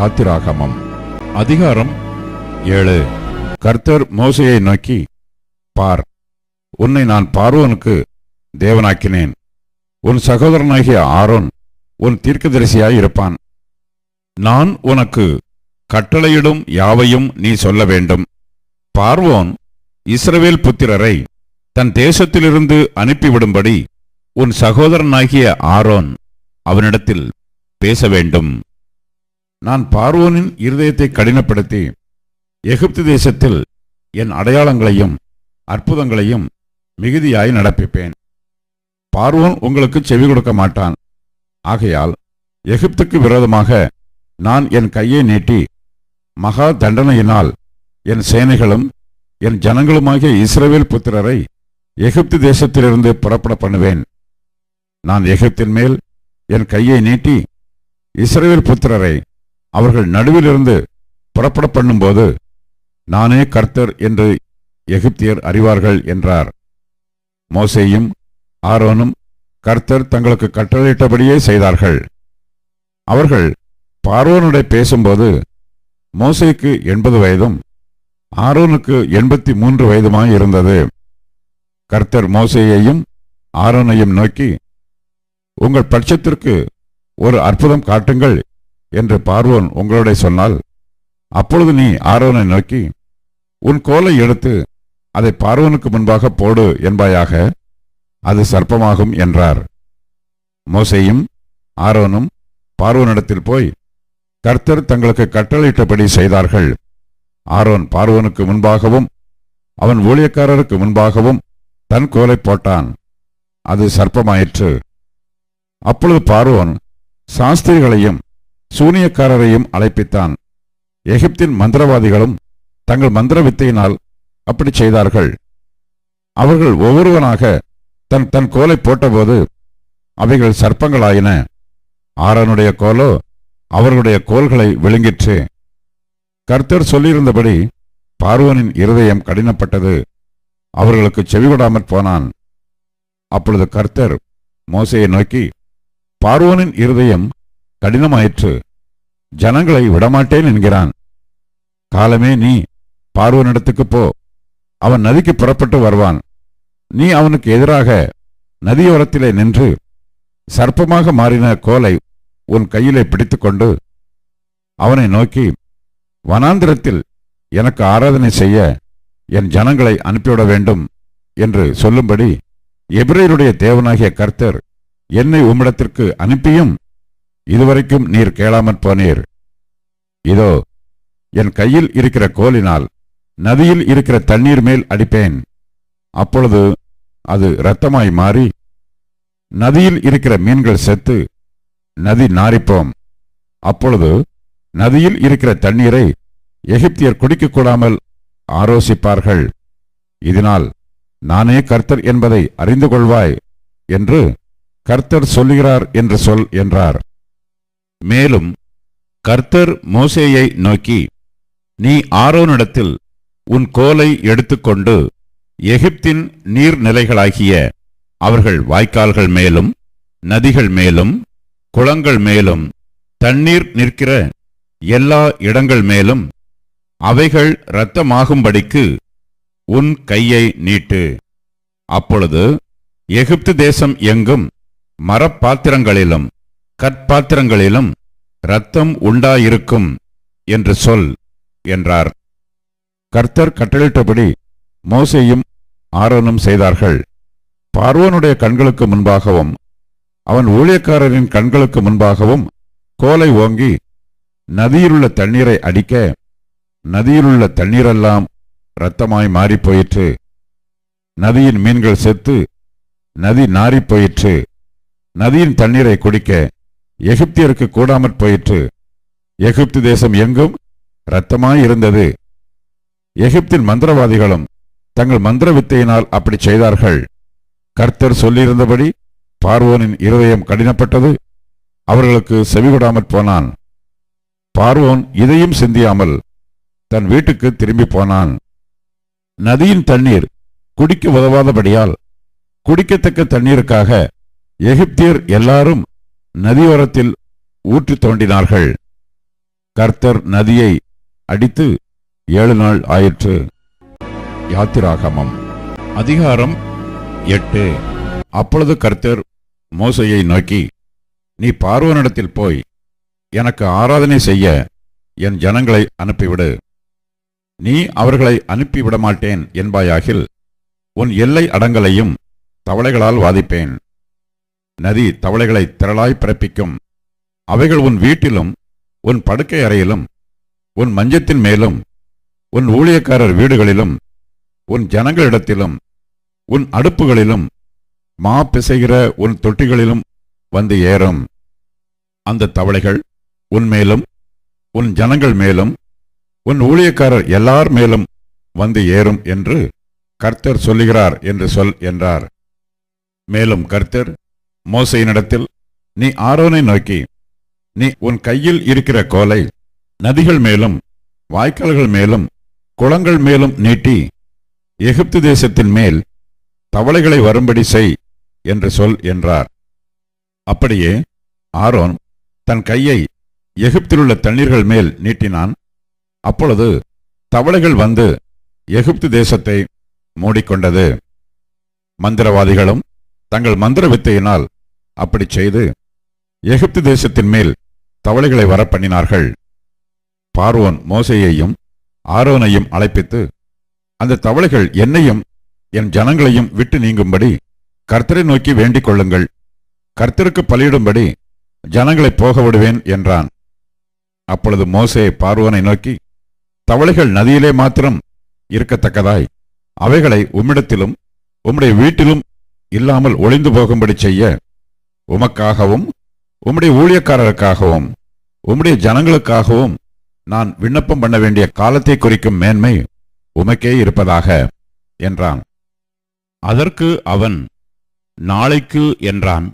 யாத்திராகமம். அதிகாரம் ஏழு. கர்த்தர் மோசையை நோக்கி பார் உன்னை நான் பார்வோனுக்கு தேவனாக்கினேன். உன் சகோதரனாகிய ஆரோன் உன் தீர்க்கதரிசியாய் இருப்பான். நான் உனக்கு கட்டளையிடும் யாவையும் நீ சொல்ல வேண்டும். பார்வோன் இஸ்ரவேல் புத்திரரை தன் தேசத்திலிருந்து அனுப்பிவிடும்படி உன் சகோதரனாகிய ஆரோன் அவனிடத்தில் பேச வேண்டும். நான் பார்வோனின் இருதயத்தை கடினப்படுத்தி எகிப்து தேசத்தில் என் அடையாளங்களையும் அற்புதங்களையும் மிகுதியாய் நடப்பிப்பேன். பார்வோன் உங்களுக்கு செவி கொடுக்க மாட்டான். ஆகையால் எகிப்துக்கு விரோதமாக நான் என் கையை நீட்டி மகா தண்டனையினால் என் சேனைகளும் என் ஜனங்களுமாகிய இஸ்ரவேல் புத்திரரை எகிப்து தேசத்திலிருந்து புறப்பட பண்ணுவேன். நான் எகிப்தின் மேல் என் கையை நீட்டி இஸ்ரவேல் புத்திரரை அவர்கள் நடுவிலிருந்து புறப்பட பண்ணும்போது நானே கர்த்தர் என்று எகிப்தியர் அறிவார்கள் என்றார். மோசேயும் ஆரோனும் கர்த்தர் தங்களுக்கு கட்டளையிட்டபடியே செய்தார்கள். அவர்கள் பார்வோனுடைய பேசும்போது மோசைக்கு எண்பது வயதும் ஆரோனுக்கு எண்பத்தி மூன்று வயதுமாய் இருந்தது. கர்த்தர் மோசையையும் ஆரோனையும் நோக்கி உங்கள் பட்சத்திற்கு ஒரு அற்புதம் காட்டுங்கள் என்று பார்வோன் உங்களோட சொன்னால் அப்பொழுது நீ ஆரோனை நோக்கி உன் கோலை எடுத்து அதை பார்வனுக்கு முன்பாக போடு என்பாயாக அது சர்ப்பமாகும் என்றார். மோசையும் ஆரோனும் பார்வனிடத்தில் போய் கர்த்தர் தங்களுக்கு கட்டளையிட்டபடி செய்தார்கள். ஆரோன் பார்வனுக்கு முன்பாகவும் அவன் ஊழியக்காரருக்கு முன்பாகவும் தன் கோலை போட்டான். அது சர்ப்பமாயிற்று. அப்பொழுது பார்வோன் சாஸ்திரிகளையும் சூனியக்காரரையும் அழைப்பித்தான். எகிப்தின் மந்திரவாதிகளும் தங்கள் மந்திர வித்தையினால் அப்படி செய்தார்கள். அவர்கள் ஒவ்வொருவனாக தன் தன் கோலை போட்டபோது அவைகள் சர்ப்பங்களாயின. ஆரனுடைய கோலோ அவர்களுடைய கோல்களை விழுங்கிற்று. கர்த்தர் சொல்லியிருந்தபடி பார்வனின் இருதயம் கடினப்பட்டது. அவர்களுக்கு செவிவிடாமற் போனான். அப்பொழுது கர்த்தர் மோசையை நோக்கி பார்வனின் இருதயம் கடினமாயிற்று. ஜனங்களை விடமாட்டேன் என்கிறான். காலமே நீ பார்வனிடத்துக்கு போ. அவன் நதிக்கு புறப்பட்டு வருவான். நீ அவனுக்கு எதிராக நதியோரத்திலே நின்று சர்ப்பமாக மாறின கோலை உன் கையிலே பிடித்துக்கொண்டு அவனை நோக்கி வனாந்திரத்தில் எனக்கு ஆராதனை செய்ய என் ஜனங்களை அனுப்பிவிட வேண்டும் என்று சொல்லும்படி எபிரேயருடைய தேவனாகிய கர்த்தர் என்னை உம்மிடத்திற்கு அனுப்பியும் இதுவரைக்கும் நீர் கேளாமற் போனீர். இதோ என் கையில் இருக்கிற கோலினால் நதியில் இருக்கிற தண்ணீர் மேல் அடிப்பேன். அப்பொழுது அது இரத்தமாய் மாறி நதியில் இருக்கிற மீன்கள் செத்து நதி நாரிப்போம் அப்பொழுது நதியில் இருக்கிற தண்ணீரை எகிப்தியர் குடிக்கக்கூடாமல் ஆரோசிப்பார்கள். இதனால் நானே கர்த்தர் என்பதை அறிந்து கொள்வாய் என்று கர்த்தர் சொல்லுகிறார் என்று சொல் என்றார். மேலும் கர்த்தர் மோசேயை நோக்கி நீ ஆரோனிடத்தில் உன் கோலை எடுத்துக்கொண்டு எகிப்தின் நீர்நிலைகளாகிய அவர்கள் வாய்க்கால்கள் மேலும் நதிகள் மேலும் குளங்கள் மேலும் தண்ணீர் நிற்கிற எல்லா இடங்கள் மேலும் அவைகள் இரத்தமாகும்படிக்கு உன் கையை நீட்டு. அப்பொழுது எகிப்து தேசம் எங்கும் மரப்பாத்திரங்களிலும் கற்பாத்திரங்களிலும் இரத்தம் உண்டாயிருக்கும் என்று சொல் என்றார். கர்த்தர் கட்டளிட்டபடி மோசையும் ஆரோனும் செய்தார்கள். பார்வோனுடைய கண்களுக்கு முன்பாகவும் அவன் ஊழியக்காரரின் கண்களுக்கு முன்பாகவும் கோலை ஓங்கி நதியிலுள்ள தண்ணீரை அடிக்க நதியிலுள்ள தண்ணீரெல்லாம் இரத்தமாய் மாறிப் போயிற்று நதியின் மீன்கள் செத்து நதி நாறிப் போயிற்று நதியின் தண்ணீரை குடிக்க எகிப்தியருக்கு கூடாமற் போயிற்று. எகிப்து தேசம் எங்கும் இரத்தமாயிருந்தது எகிப்தின் மந்திரவாதிகளும் தங்கள் மந்திர வித்தையினால் அப்படி செய்தார்கள். கர்த்தர் சொல்லியிருந்தபடி பார்வோனின் இருதயம் கடினப்பட்டது. அவர்களுக்கு செவிகொடாமற் போனான். பார்வோன் இதையும் சிந்தியாமல் தன் வீட்டுக்கு திரும்பி போனான். நதியின் தண்ணீர் குடிக்க உதவாதபடியால் குடிக்கத்தக்க தண்ணீருக்காக எகிப்தியர் எல்லாரும் நதியோரத்தில் ஊற்றி தோண்டினார்கள். கர்த்தர் நதியை அடித்து ஏழு நாள் ஆயிற்று. யாத்திராகமம். அதிகாரம் எட்டு. அப்பொழுது கர்த்தர் மோசையை நோக்கி நீ பார்வனிடத்தில் போய் எனக்கு ஆராதனை செய்ய என் ஜனங்களை அனுப்பிவிடு. நீ அவர்களை அனுப்பிவிட மாட்டேன் என்பாயாகில் உன் எல்லை அடங்கலையும் தவளைகளால் வாதிப்பேன். நதி தவளைகளை திரளாய் பிறப்பிக்கும். அவைகள் உன் வீட்டிலும் உன் படுக்கை அறையிலும் உன் மஞ்சத்தின் மேலும் உன் ஊழியக்காரர் வீடுகளிலும் உன் ஜனங்களிடத்திலும் உன் அடுப்புகளிலும் மா பிசைகிற உன் தொட்டிகளிலும் வந்து ஏறும். அந்த தவளைகள் உன் மேலும் உன் ஜனங்கள் மேலும் உன் ஊழியக்காரர் எல்லார் மேலும் வந்து ஏறும் என்று கர்த்தர் சொல்லுகிறார் என்று சொல் என்றார். மேலும் கர்த்தர் மோசையினிடத்தில் நீ ஆரோனை நோக்கி நீ உன் கையில் இருக்கிற கோலை நதிகள் மேலும் வாய்க்கால்கள் மேலும் குளங்கள் மேலும் நீட்டி எகிப்து தேசத்தின் மேல் தவளைகளை வரும்படி செய் என்று சொல் என்றார். அப்படியே ஆரோன் தன் கையை எகிப்திலுள்ள தண்ணீர்கள் மேல் நீட்டினான். அப்பொழுது தவளைகள் வந்து எகிப்து தேசத்தை மூடிக்கொண்டது. மந்திரவாதிகளும் தங்கள் மந்திர வித்தையினால் அப்படி செய்து எகிப்து தேசத்தின் மேல் தவளைகளை வரப்பண்ணினார்கள். பார்வோன் மோசையையும் ஆரோனையும் அழைப்பித்து அந்த தவளைகள் என்னையும் என் ஜனங்களையும் விட்டு நீங்கும்படி கர்த்தரை நோக்கி வேண்டிக் கொள்ளுங்கள். கர்த்தருக்கு பலியிடும்படி ஜனங்களை போக விடுவேன் என்றான். அப்பொழுது மோசே பார்வோனை நோக்கி தவளைகள் நதியிலே மாத்திரம் இருக்கத்தக்கதாய் அவைகளை உம்மிடத்திலும் உம்முடைய வீட்டிலும் இல்லாமல் ஒளிந்து போகும்படி செய்ய உமக்காகவும் உம்முடைய ஊழியக்காரருக்காகவும் உம்முடைய ஜனங்களுக்காகவும் நான் விண்ணப்பம் பண்ண வேண்டிய காலத்தை குறிக்கும் மேன்மை உமக்கே இருப்பதாக என்றான். அதற்கு அவன் நாளைக்கு என்றான்.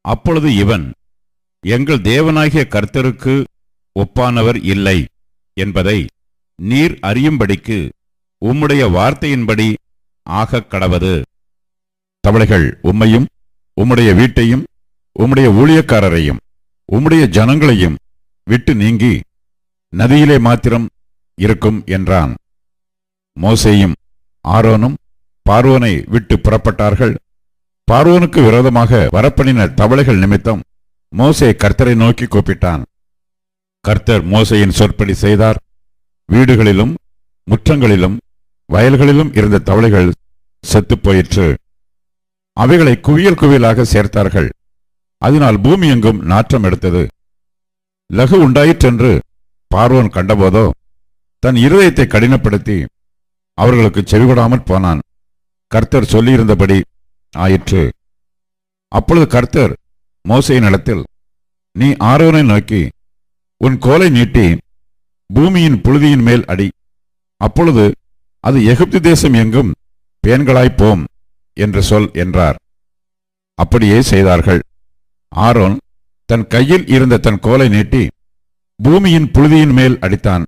அப்பொழுது இவன் எங்கள் தேவனாகிய கர்த்தருக்கு ஒப்பானவர் இல்லை என்பதை நீர் அறியும்படிக்கு உம்முடைய வார்த்தையின்படி ஆகக் கடவது. தவளைகள் உம்மையும் உம்முடைய வீட்டையும் உம்முடைய ஊழியக்காரரையும் உம்முடைய ஜனங்களையும் விட்டு நீங்கி நதியிலே மாத்திரம் இருக்கும் என்றான். மோசேயும் ஆரோனும் பார்வோனை விட்டு புறப்பட்டார்கள். பார்வோனுக்கு விரோதமாக வரப்பணின தவளைகள் நிமித்தம் மோசே கர்த்தரை நோக்கி கூப்பிட்டான். கர்த்தர் மோசையின் சொற்படி செய்தார். வீடுகளிலும் முற்றங்களிலும் வயல்களிலும் இருந்த தவளைகள் செத்துப் போயிற்று. அவைகளை குவியல் குவியலாக சேர்த்தார்கள். அதனால் பூமி எங்கும் நாற்றம் எடுத்தது. லகு உண்டாயிற்றென்று பார்வோன் கண்டபோதோ தன் இருதயத்தை கடினப்படுத்தி அவர்களுக்கு செவிகொடாமற் போனான். கர்த்தர் சொல்லியிருந்தபடி ஆயிற்று. அப்பொழுது கர்த்தர் மோசையின் இடத்தில் நீ ஆரோனை நோக்கி உன் கோலை நீட்டி பூமியின் புழுதியின் மேல் அடி. அப்பொழுது அது எகிப்து தேசம் எங்கும் பேன்களாய்ப்போம் என்று சொல் என்றார். அப்படியே செய்தார்கள். ஆரோன் தன் கையில் இருந்த தன் கோலை நீட்டி பூமியின் புழுதியின் மேல் அடித்தான்.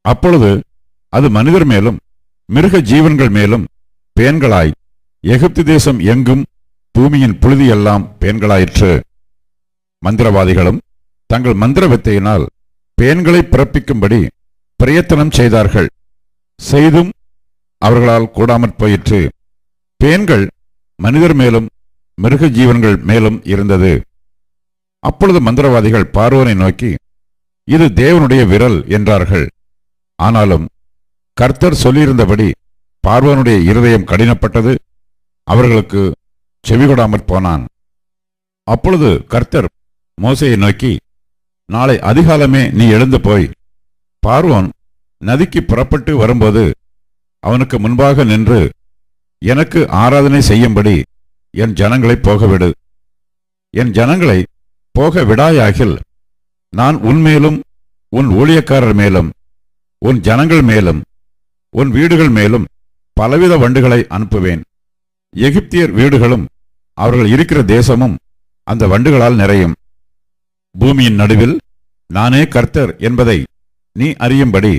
அப்பொழுது அது மனிதர் மேலும் மிருக ஜீவன்கள் மேலும் பேன்களாய். எகிப்து தேசம் எங்கும் பூமியின் புழுதியெல்லாம் பேன்களாயிற்று. மந்திரவாதிகளும் தங்கள் மந்திர வித்தையினால் பேன்களை பிறப்பிக்கும்படி பிரயத்தனம் செய்தார்கள். செய்தும் அவர்களால் கூடாமற் போயிற்று. பேன்கள் மனிதர் மேலும் மிருக ஜீவன்கள் மேலும் இருந்தது. அப்பொழுது மந்திரவாதிகள் பார்வோனை நோக்கி இது தேவனுடைய விரல் என்றார்கள். ஆனாலும் கர்த்தர் சொல்லியிருந்தபடி பார்வனுடைய இருதயம் கடினப்பட்டது அவர்களுக்கு செவிகொடாமற் போனான். அப்பொழுது கர்த்தர் மோசையை நோக்கி நாளை அதிகாலமே நீ எழுந்து போய் பார்வோன் நதிக்கு புறப்பட்டு வரும்போது அவனுக்கு முன்பாக நின்று எனக்கு ஆராதனை செய்யும்படி என் ஜனங்களை போகவிடு. என் ஜனங்களை போக விடாயாகில் நான் உன்மேலும் உன் ஊழியக்காரர் மேலும் உன் ஜனங்கள் மேலும் உன் வீடுகள் மேலும் பலவித வண்டுகளை அனுப்புவேன். எகிப்தியர் வீடுகளும் அவர்கள் இருக்கிற தேசமும் அந்த வண்டுகளால் நிறையும். பூமியின் நடுவில் நானே கர்த்தர் என்பதை நீ அறியும்படி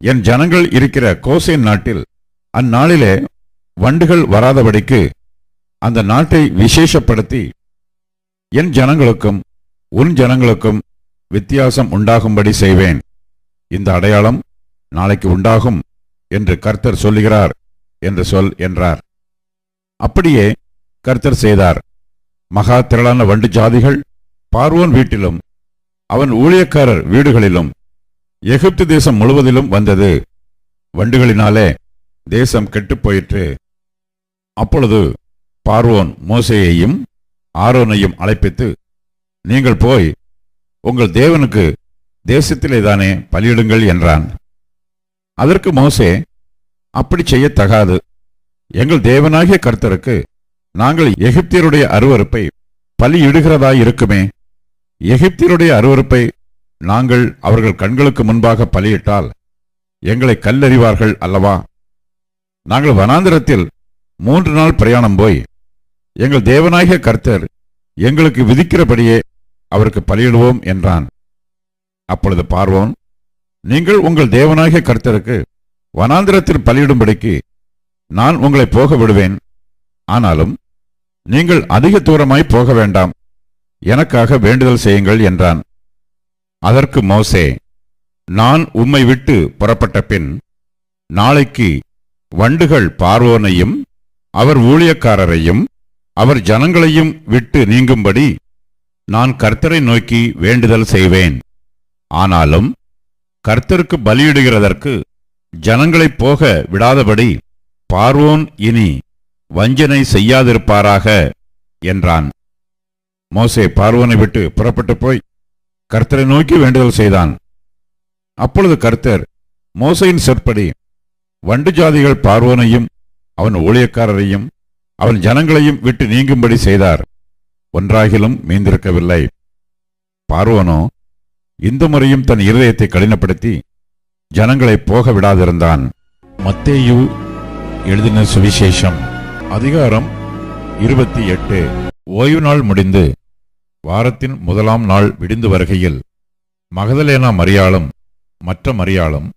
என் ஜனங்கள் இருக்கிற கோசேன் நாட்டில் அந்நாளிலே வண்டுகள் வராதபடிக்கு அந்த நாட்டை விசேஷப்படுத்தி என் ஜனங்களுக்கும் உன் ஜனங்களுக்கும் வித்தியாசம் உண்டாகும்படி செய்வேன். இந்த அடையாளம் நாளைக்கு உண்டாகும் என்று கர்த்தர் சொல்லுகிறார் என்று சொல் என்றார். அப்படியே கர்த்தர் செய்தார். மகா திரளான வண்டு ஜாதிகள் பார்வோன் வீட்டிலும் அவன் ஊழியக்காரர் வீடுகளிலும் எகிப்து தேசம் முழுவதிலும் வந்தது. வண்டுகளினாலே தேசம் கெட்டுப் போயிற்று. அப்பொழுது பார்வோன் மோசையையும் ஆரோனையும் அழைப்பித்து நீங்கள் போய் உங்கள் தேவனுக்கு தேசத்திலேதானே பலியிடுங்கள் என்றான். அதற்கு மோசே அப்படி செய்யத்தகாது. எங்கள் தேவனாகிய கர்த்தருக்கு நாங்கள் எகிப்தியருடைய அருவருப்பை பலியிடுகிறதாயிருக்குமே. எகிப்தியருடைய அருவருப்பை நாங்கள் அவர்கள் கண்களுக்கு முன்பாக பலியிட்டால் எங்களை கல்லறிவார்கள் அல்லவா? நாங்கள் வனாந்திரத்தில் மூன்று நாள் பிரயாணம் போய் எங்கள் தேவனாகிய கர்த்தர் எங்களுக்கு விதிக்கிறபடியே அவருக்கு பலியிடுவோம் என்றான். அப்பொழுது பார்வோன் நீங்கள் உங்கள் தேவனாகிய கர்த்தருக்கு வனாந்திரத்தில் பலியிடும்படிக்கு நான் உங்களை போக விடுவேன். ஆனாலும் நீங்கள் அதிக தூரமாய் போக வேண்டாம். எனக்காக வேண்டுதல் செய்யுங்கள் என்றான். அதற்கு மோசே நான் உம்மை விட்டு புறப்பட்ட பின் நாளைக்கு வண்டுகள் பார்வோனையும் அவர் ஊழியக்காரரையும் அவர் ஜனங்களையும் விட்டு நீங்கும்படி நான் கர்த்தரை நோக்கி வேண்டுதல் செய்வேன். ஆனாலும் கர்த்தருக்கு பலியிடுகிறதற்கு ஜனங்களைப் போக விடாதபடி பார்வோன் இனி வஞ்சனை செய்யாதிருப்பாராக என்றான். மோசே பார்வோனை விட்டு புறப்பட்டு போய் கர்த்தரை நோக்கி வேண்டுதல் செய்தான். அப்பொழுது கர்த்தர் மோசையின் சொற்படி வண்டு ஜாதிகள் பார்வோனையும் அவன் ஊழியக்காரரையும் அவன் ஜனங்களையும் விட்டு நீங்கும்படி செய்தார். ஒன்றாகிலும் மீந்திருக்கவில்லை. பார்வனோ இந்த முறையும் தன் இருதயத்தை கடினப்படுத்தி ஜனங்களை போக விடாதிருந்தான். மத்தேயு எழுதின சுவிசேஷம் அதிகாரம் இருபத்தி எட்டு. ஓய்வு நாள் முடிந்து வாரத்தின் முதலாம் நாள் விடிந்து வருகையில் மகதலேனா மரியாளும் மற்ற மரியாளும்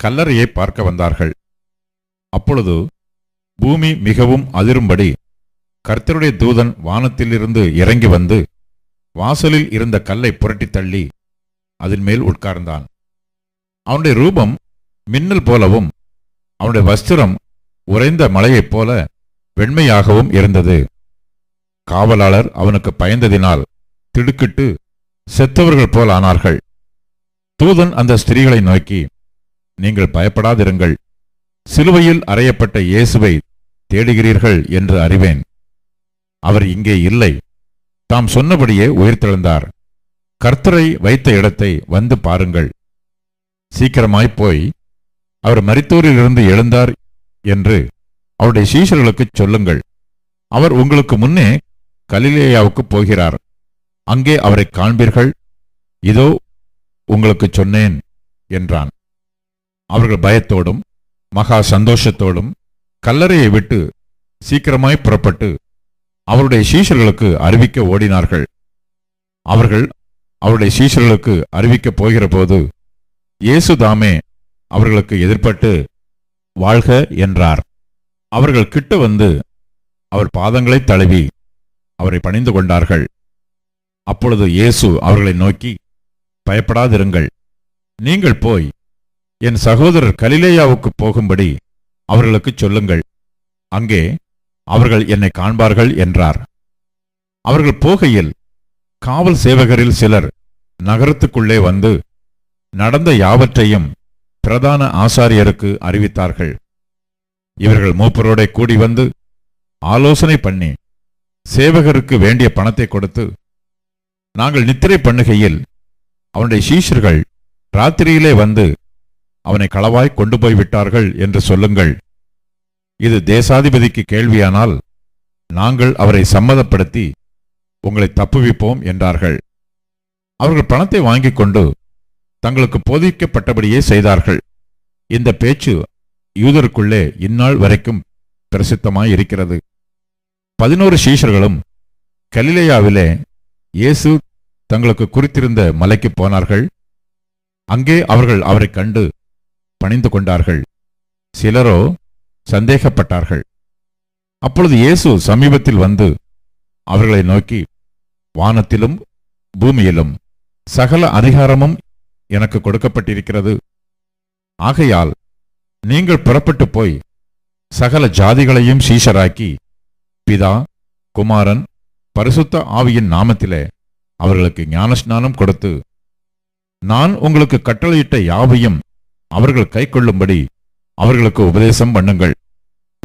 கல்லறையை பார்க்க வந்தார்கள். அப்பொழுது பூமி மிகவும் அதிரும்படி கர்த்தருடைய தூதன் வானத்திலிருந்து இறங்கி வந்து வாசலில் இருந்த கல்லை புரட்டித் தள்ளி அதன் மேல் உட்கார்ந்தான். அவனுடைய ரூபம் மின்னல் போலவும் அவனுடைய வஸ்திரம் உறைந்த மலையைப் போல வெண்மையாகவும் இருந்தது. காவலாளர் அவனுக்கு பயந்ததினால் திடுக்கிட்டு செத்தவர்கள் போல் ஆனார்கள். தூதன் அந்த ஸ்திரீகளை நோக்கி நீங்கள் பயப்படாதிருங்கள். சிலுவையில் அறையப்பட்ட இயேசுவை தேடுகிறீர்கள் என்று அறிவேன். அவர் இங்கே இல்லை. தாம் சொன்னபடியே உயிர்த்தெழுந்தார். கர்த்தரை வைத்த இடத்தை வந்து பாருங்கள். சீக்கிரமாய் போய் அவர் மரித்தோரிலிருந்து எழுந்தார் என்று அவருடைய சீஷர்களுக்குச் சொல்லுங்கள். அவர் உங்களுக்கு முன்னே கலிலேயாவுக்கு போகிறார். அங்கே அவரை காண்பீர்கள். இதோ உங்களுக்குச் சொன்னேன் என்றான். அவர்கள் பயத்தோடும் மகா சந்தோஷத்தோடும் கல்லறையை விட்டு சீக்கிரமாய் புறப்பட்டு அவருடைய சீஷர்களுக்கு அறிவிக்க ஓடினார்கள். அவர்கள் அவருடைய சீஷர்களுக்கு அறிவிக்கப் போகிறபோது இயேசு தாமே அவர்களுக்கு எதிர்ப்பட்டு வாழ்க என்றார். அவர்கள் கிட்ட வந்து அவர் பாதங்களை தழுவி அவரை பணிந்து கொண்டார்கள். அப்பொழுது இயேசு அவர்களை நோக்கி பயப்படாதிருங்கள். நீங்கள் போய் என் சகோதரர் கலிலேயாவுக்கு போகும்படி அவர்களுக்குச் சொல்லுங்கள். அங்கே அவர்கள் என்னை காண்பார்கள் என்றார். அவர்கள் போகையில் காவல் சேவகரில் சிலர் நகரத்துக்குள்ளே வந்து நடந்த யாவற்றையும் பிரதான ஆசாரியருக்கு அறிவித்தார்கள். இவர்கள் மூப்பரோட கூடி வந்து ஆலோசனை பண்ணி சேவகருக்கு வேண்டிய பணத்தை கொடுத்து நாங்கள் நித்திரை பண்ணுகையில் அவனுடைய சீஷர்கள் ராத்திரியிலே வந்து அவனை களவாய் கொண்டு போய் விட்டார்கள் என்று சொல்லுங்கள். இது தேசாதிபதிக்கு கேள்வியானால் நாங்கள் அவரை சம்மதப்படுத்தி உங்களை தப்புவிப்போம் என்றார்கள். அவர்கள் பணத்தை வாங்கிக் கொண்டு தங்களுக்கு போதிக்கப்பட்டபடியே செய்தார்கள். இந்த பேச்சு யூதருக்குள்ளே இந்நாள் வரைக்கும் பிரசித்தமாய் இருக்கிறது பதினோரு சீஷர்களும் கலிலேயாவிலே இயேசு தங்களுக்கு குறித்திருந்த மலைக்கு போனார்கள். அங்கே அவர்கள் அவரைக் கண்டு பணிந்து கொண்டார்கள். சிலரோ சந்தேகப்பட்டார்கள். அப்பொழுது இயேசு சமீபத்தில் வந்து அவர்களை நோக்கி வானத்திலும் பூமியிலும் சகல அதிகாரமும் எனக்கு கொடுக்கப்பட்டிருக்கிறது. ஆகையால் நீங்கள் புறப்பட்டு போய் சகல ஜாதிகளையும் சீஷராக்கி பிதா குமாரன் பரிசுத்த ஆவியின் நாமத்திலே அவர்களுக்கு ஞானஸ்நானம் கொடுத்து நான் உங்களுக்கு கட்டளையிட்ட யாவையும் அவர்கள் கை கொள்ளும்படி அவர்களுக்கு உபதேசம் பண்ணுங்கள்.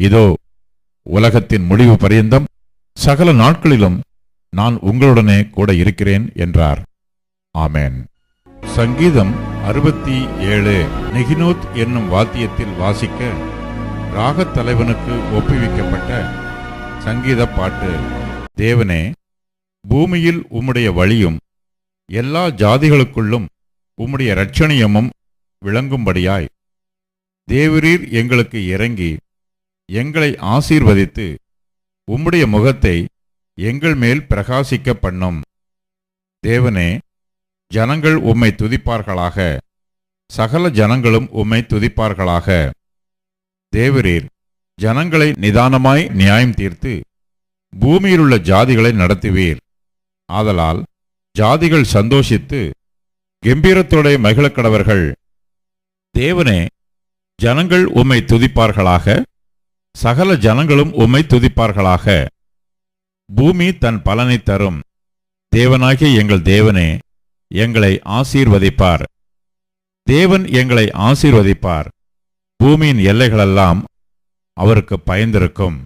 இதோ உலகத்தின் முடிவு பரியந்தம். சகல நாட்களிலும் நான் உங்களுடனே கூட இருக்கிறேன் என்றார். ஆமேன். சங்கீதம் அறுபத்தி ஏழு நெகினோத் என்னும் வாத்தியத்தில் வாசிக்க ராகத் தலைவனுக்கு ஒப்புவிக்கப்பட்ட சங்கீத பாட்டு. தேவனே பூமியில் உம்முடைய வழியும் எல்லா ஜாதிகளுக்குள்ளும் உம்முடைய இரட்சணியமும் விளங்கும்படியாய். தேவரீர் எங்களுக்கு இறங்கி எங்களை ஆசீர்வதித்து உம்முடைய முகத்தை எங்கள் மேல் பிரகாசிக்க பண்ணும் தேவனே ஜனங்கள் உம்மை துதிப்பார்களாக. சகல ஜனங்களும் உம்மை துதிப்பார்களாக. தேவரீர் ஜனங்களை நிதானமாய் நியாயம் தீர்த்து பூமியிலுள்ள ஜாதிகளை நடத்துவீர். ஆதலால் ஜாதிகள் சந்தோஷித்து கெம்பீரத்தோட மகிழக்கடவர்கள். தேவனே ஜனங்கள் உம்மை துதிப்பார்களாக சகல ஜனங்களும் உம்மை துதிப்பார்களாக. பூமி தன் பலனை தரும். தேவனாகிய எங்கள் தேவனே எங்களை ஆசீர்வதிப்பார். தேவன் எங்களை ஆசீர்வதிப்பார். பூமியின் எல்லைகளெல்லாம் அவருக்கு பயந்திருக்கும்.